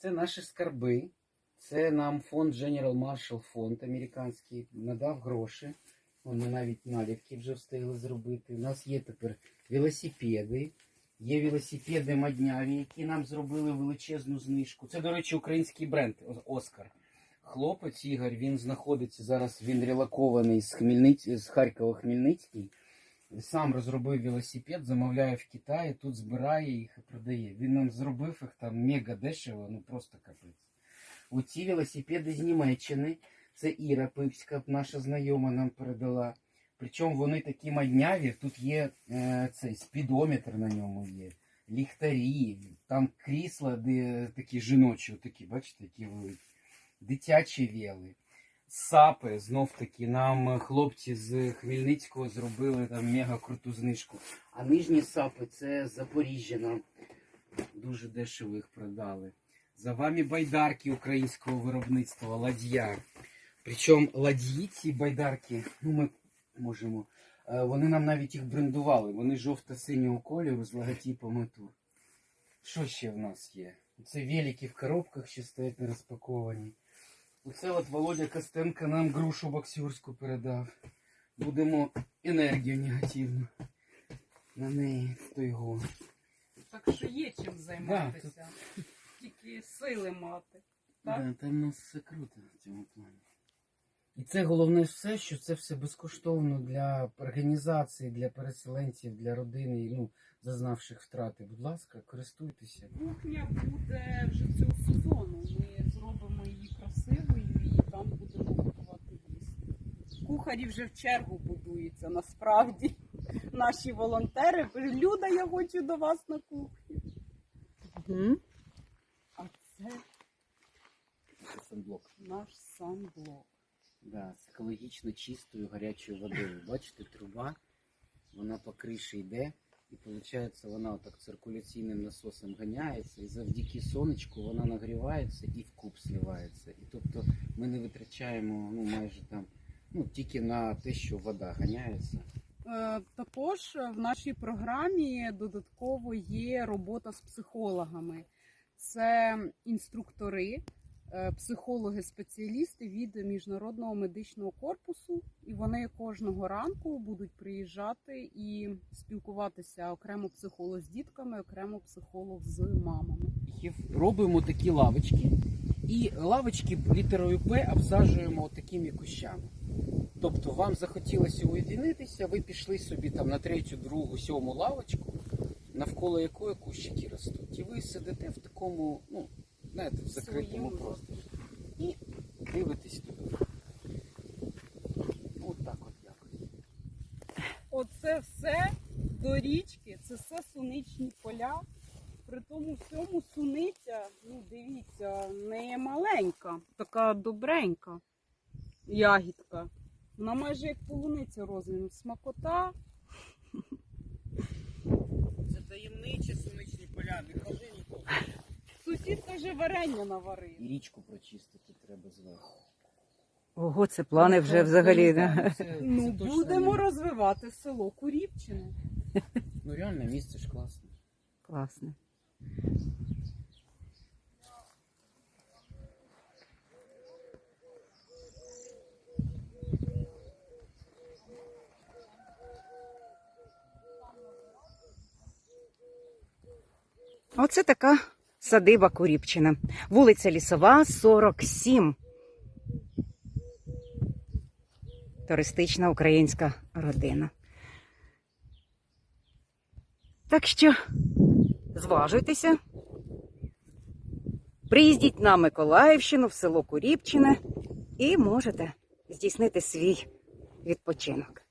Це наші скарби. Це нам фонд General Marshall фонд американський надав гроші. Ми навіть наліпки вже встигли зробити. У нас є тепер велосипеди. Є велосипеди мадняві, які нам зробили величезну знижку. Це, до речі, український бренд Оскар. Хлопець Ігор, він знаходиться зараз, він релокований з, Хмельниць... з Харкова Хмельницький. Сам розробив велосипед, замовляє в Китаї, тут збирає їх і продає. Він нам зробив їх там мега дешево, ну просто капець. Оці велосипеди з Німеччини. Це Іра Пипська, наша знайома нам передала. Причому вони такі мадняві, тут є е, цей спідометр на ньому є, ліхтарі, там крісла, де такі жіночі, такі, бачите, які великі, дитячі віли, сапи, знов таки, нам хлопці з Хмельницького зробили там мега круту знижку. А нижні сапи це Запоріжжя нам дуже дешево їх продали. За вами байдарки українського виробництва, ладья. Причому ладьї ці байдарки, ну ми можемо. е, Вони нам навіть їх брендували. Вони жовто-синього кольору з логотипом АТУР. Що ще в нас є? Це велики в коробках ще стоять не розпаковані. Оце от Володя Костенко нам грушу боксерську передав. Будемо енергію негативну на неї в той гон. Так що є чим займатися. Тільки сили мати. Так? Да, там у нас все круто в цьому плані. І це головне все, що це все безкоштовно для організації, для переселенців, для родини, ну, зазнавших втрати. Будь ласка, користуйтеся. Кухня буде вже цього сезону. Ми Кухарі вже в чергу будуються насправді. Наші волонтери. Люда, я хочу до вас на кухню. А це Це санблок. наш санблок. Да, з екологічно чистою гарячою водою. Бачите, труба, вона по криші йде, і виходить, вона отак циркуляційним насосом ганяється, і завдяки сонечку вона нагрівається і в куб сливається. І тобто ми не витрачаємо ну, майже там ну, тільки на те, що вода ганяється. Е, Також в нашій програмі додатково є робота з психологами. Це інструктори, е, психологи-спеціалісти від міжнародного медичного корпусу, і вони кожного ранку будуть приїжджати і спілкуватися окремо психолог з дітками, окремо психолог з мамами. Робимо такі лавочки, і лавочки літерою П обсаджуємо такими кущами. Тобто вам захотілося уєдинитися, ви пішли собі там на третю, другу, сьому лавочку, навколо якої кущики ростуть. І ви сидите в такому, ну, знаєте, в закритому просторі. І дивитесь туди. От так от якось. Оце все до річки, це все суничні поля. При тому всьому суниця, ну дивіться, не маленька, така добренька ягідка. Вона майже як полуниця розміром. Смакота. Це таємничі сонячні поля, не кажи нікому. Сусід каже, варення наварив. І річку прочистити треба зверху. Ого, це плани вже взагалі. да? Це- Ну, це точно будемо не- розвивати село Куріпчине. Ну реально місце ж класне. Класно. Оце така садиба Куріпчина. Вулиця Лісова, 47. Туристична українська родина. Так що зважуйтеся. Приїздіть на Миколаївщину в село Куріпчине і можете здійснити свій відпочинок.